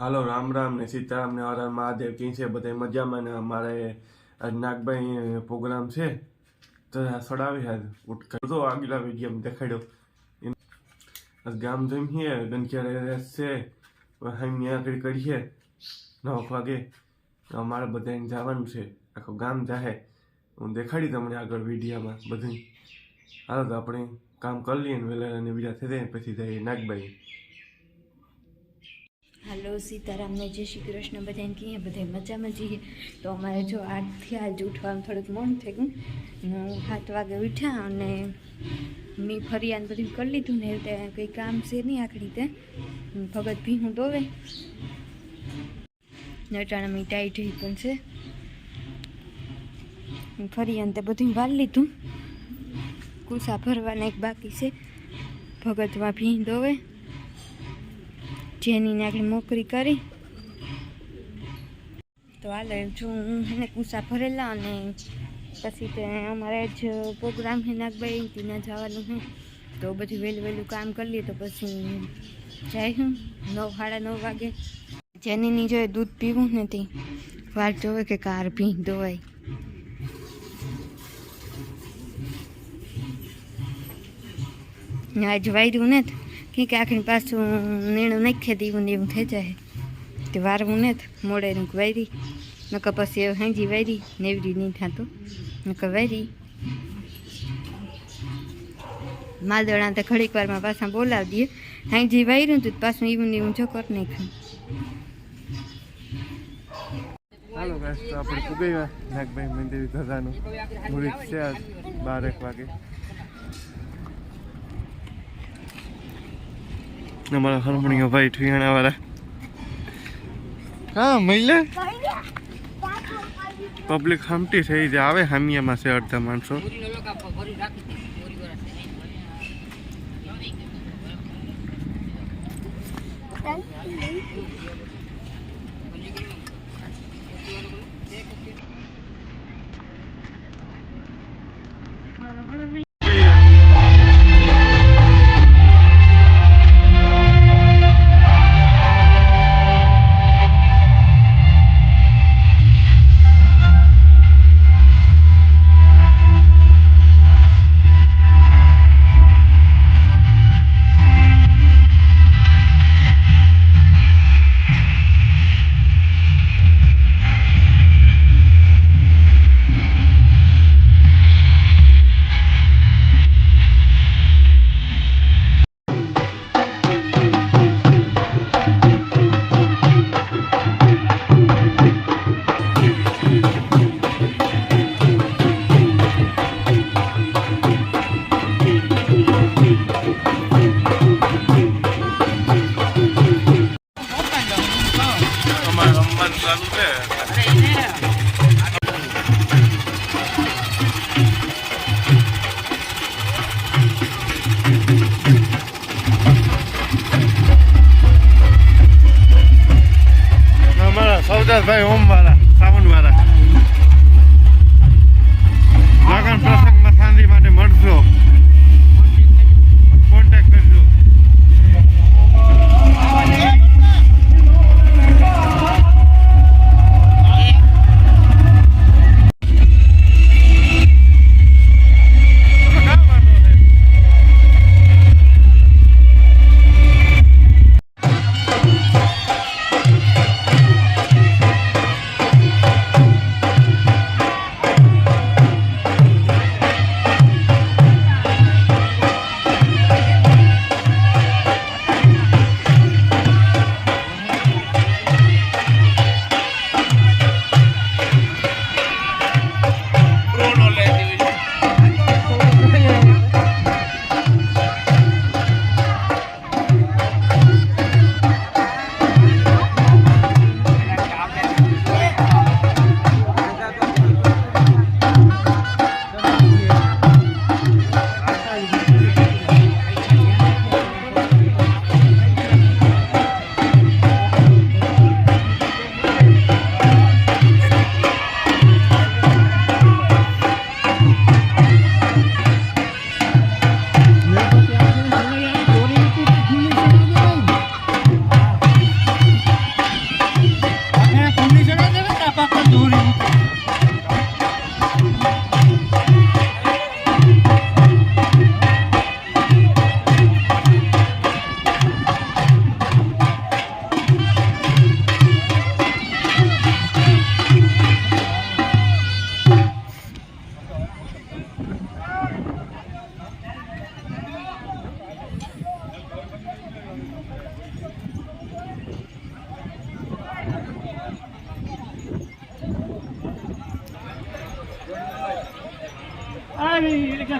હાલો, રામ રામ ને સીતારામ ને હર મહાદેવ, કેમ છે? બધા મજામાં ને અમારે નાગભાઈ પ્રોગ્રામ છે. તો સડાવી હાલ ઉઠ તો આગલા વીડિયો દેખાડ્યો. ગામ જમીએ ગંઠિયા રેસ છે અહીંયા આગળ કરીએ. નવ વાગે. અમારે બધાને જવાનું છે. આખું ગામ જાહે. હું દેખાડી તમને આગળ વિડીયામાં બધું હાલો, તો આપણે કામ કરી લઈએ વહેલા અને બીજા થઈ જાય પછી જઈએ નાગભાઈ હાલો સીતારામને જય શ્રી કૃષ્ણ, બધાને કહીએ બધા મજામાં જઈએ તો અમારે જો આઠથી આજ ઉઠવાનું થોડુંક મોડું થઈ ગયું. હું સાત વાગે ઉઠ્યા અને મેં ફરિયાદ બધું કરી લીધું ને તે કંઈ કામ છે નહીં આખી રીતે ભગત ભીહું દોવે. નટાણા મેં ટાઈટ પણ છે. ફરિયાદ અંતે બધું વાળ લીધું. કુસા ભરવાના એક બાકી છે. ભગતમાં ભીં દોવે. જેની આગળ મોકરી કરી. તો હાલો જો એને કુસા ભરેલા અને પછી તે અમારે જ પ્રોગ્રામ છે નાગભાઈ ત્યાં જવાનું છે. તો બધું વહેલું વહેલું કામ કરી લઈએ તો પછી જાય હું, નવ, સાડા નવ વાગે. જેનીની જોઈએ દૂધ પીવું નથી. વાર જોવે કે કાર ભી ધોવાય આજ વાયરું ને કે આખરી પાછું નીણું નાખી દેવું ને એવું થઈ જાય. તે વારવું ને મોડે ને વાયરી, નકર પછી હવે હાંજી વાયરી, નેવરી નહીં થતું. નકર વાયરી. માલદણા તો ઘડીક વારમાં પાછા બોલાવી દઈએ હાંજી વાયરું તો પાછું એવું ને એવું જો નહીં નાખ્યું. હાલો ગાઈસ તો આપણે પુગૈયા નાગભાઈ મંદિર ધજાનું મુહૂર્ત છે આજ બારેક વાગે. અમારા હરમણીઓ ભાઈ ઠિયાણા વાળા હા મહિલા પબ્લિક હમટી થઈ જાય આવે હામિયામાં છે અડધા માણસો અમારે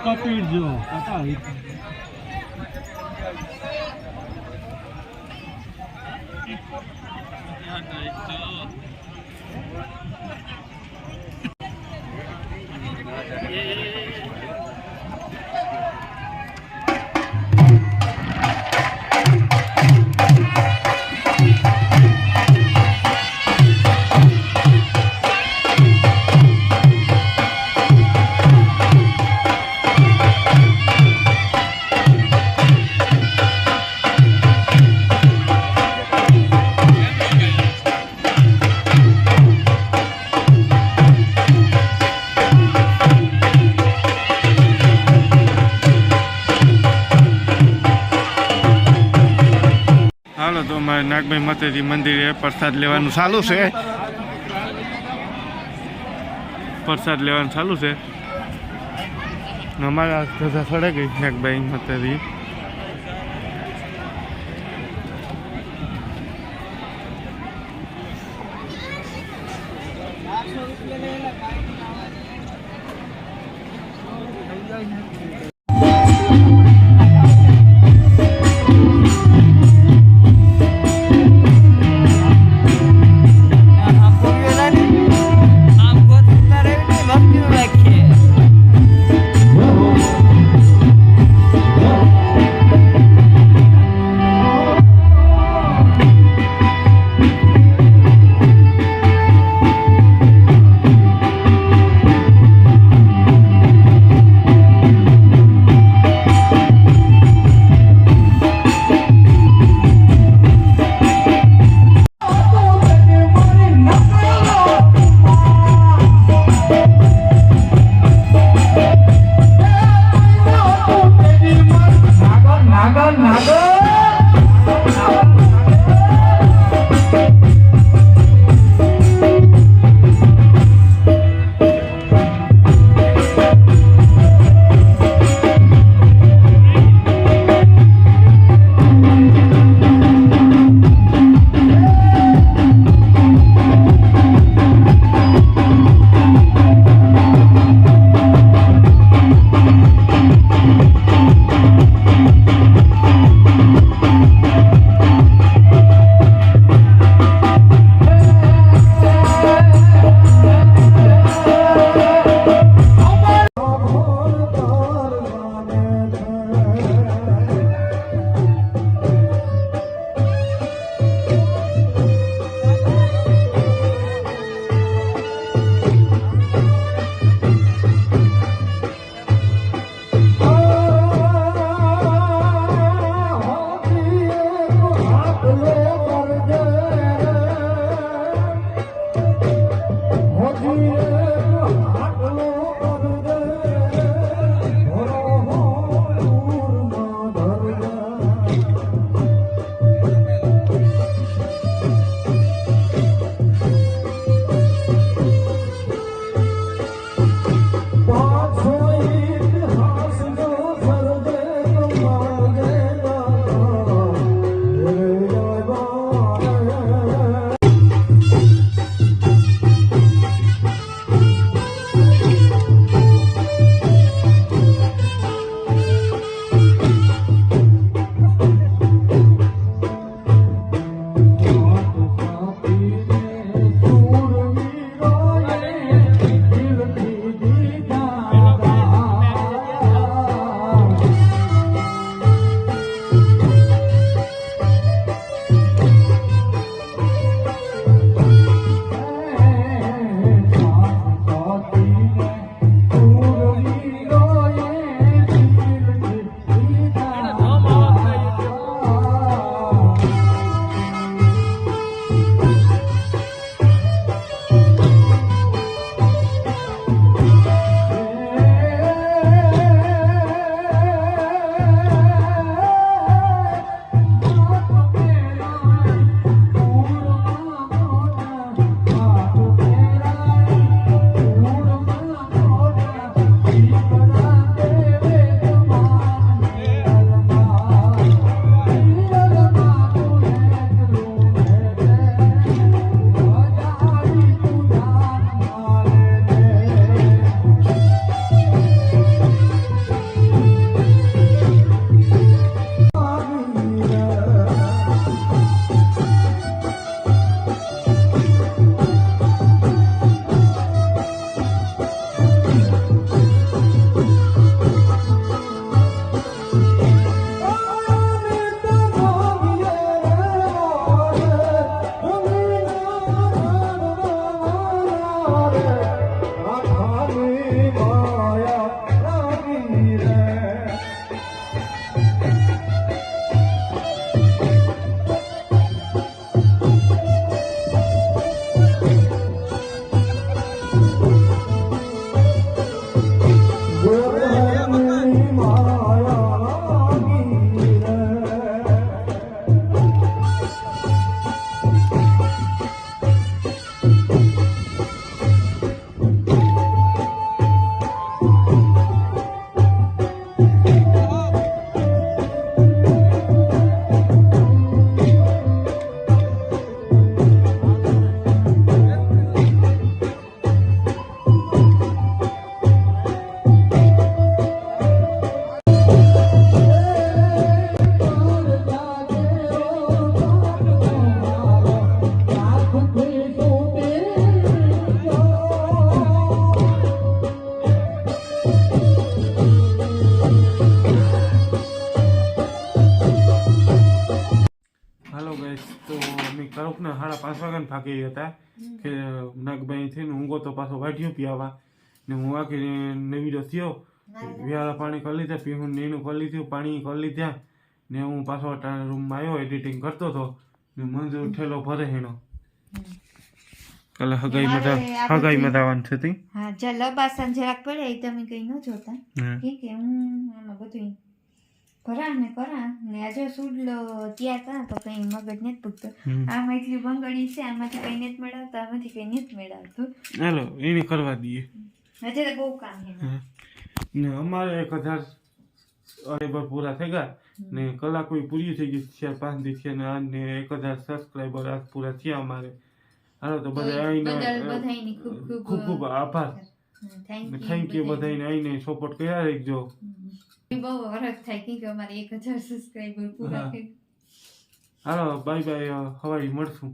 નહીં એટલે અમારે નાગભાઈ માતાજી મંદિરે પ્રસાદ લેવાનું ચાલુ છે. પ્રસાદ લેવાનું ચાલુ છે. અમારા ધજા સડે ગઈ નાગભાઈ માતાજી સાડા પાંચ વાગ્યા ભાગી હતા. કે નાગભાઈ થઈને ઊંઘો તો પાછો વાઢ્યો પીવા ને હું આખી નવીડો થયો. વ્યાળા પાણી કરી લીધા પીવું ને એનું કરી લીધું પાણી કરી લીધા. ને હું પાછો અટાણા રૂમમાં આવ્યો એડિટિંગ કરતો હતો. ને મંજૂર ઠેલો ભરે હેનો. કાલે હગાઈ મજા હગાઈ મધાવાની મજાવાનું છે તી હા જલ બાસન જરાક પડે એ તમે કઈ ન જોતા. ઠીક છે હું આમાં બધું કરા ને કરા ને આજે સુડલો ત્યાં હતા તો કઈ મગજ નથી પૂગતો. આ આમાં એટલી બંગડી છે આમાંથી કઈ નથી મેળવતા આમાંથી કઈ નથી મેળવતો. હાલો એને કરવા દઈએ. હજે તો બહુ કામ છે. ને અમારે એક હજાર અરેબર પૂરા થઈ ગયા. ને કલાક પૂરી થઈ ગઈ છે પાંચ દી છે ને એક હજાર સબસ્ક્રાઈબર આજ પૂરા થયા અમારે. હાલો તો બધા આવીને ખૂબ ખૂબ આભાર. થેન્ક યુ થેન્ક યુ બધાને આવીને સપોર્ટ કર્યા રહેજો બહુ હરખ થાય કે અમારે એક હજાર સબસ્ક્રાઈબર પૂરા. થઈ હાલો બાય બાય હવાઈ મળશું